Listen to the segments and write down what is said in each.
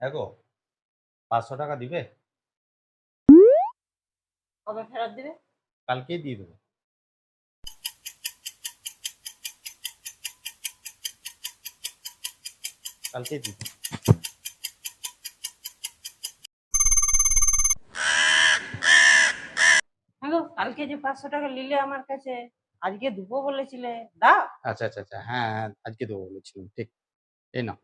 দেখো পাঁচশো টাকা দিবে? কবে ফেরত দিবে? কালকেই দিয়ে দেবো। কালকেই দিয়ে দেবো। হ্যাঁ কালকে যে পাঁচশো টাকা নিলে আমার কাছে আজকে দেবো বলেছিলে দাও। আচ্ছা আচ্ছা আচ্ছা হ্যাঁ হ্যাঁ আজকে দেবো বলেছিলাম ঠিক। এই না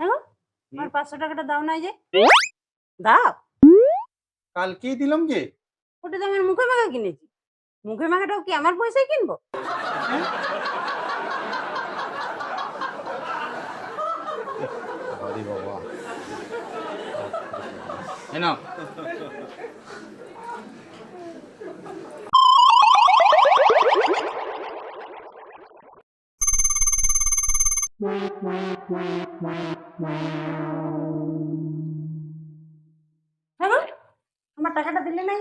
হ্যাঁ গো আমার পাঁচশো টাকাটা দাও নাই যে। দাও। কালকেই দিলাম যে ওটা তো আমার মুখে মাখা কিনেছি। মুখে মাখাটাও কি আমার পয়সায় কিনবো? হরি বাবা এই নাও হ্যাঁ গো আমার টাকাটা দিলে নাই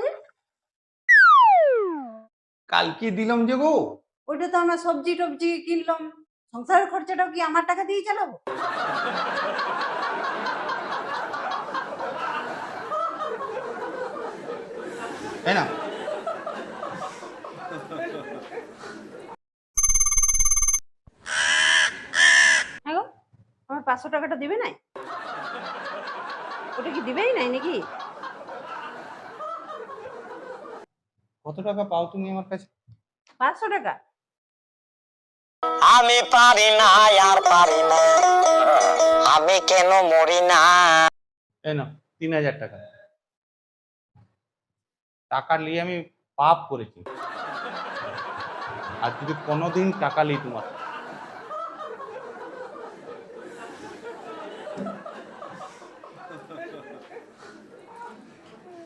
কালকে দিলাম যে গো। ওইটা তো আমরা সবজি টবজি কিনলাম। সংসারের খরচাটাও কি আমার টাকা দিয়ে চালাবো? তাই না হ্যাঁ গো আমার পাঁচশো টাকাটা দিবে নাই? ওটা কি দিবেই নাই নাকি? কত টাকা পাও তুমি আমার কাছে? পাঁচশো টাকা। আমি পারি না আর পারি না। আমি কেন মরি না? এই না তিন হাজার টাকা। টাকা নিয়ে আমি পাপ করেছি। আর যদি কোনোদিন টাকা নিই তোমার?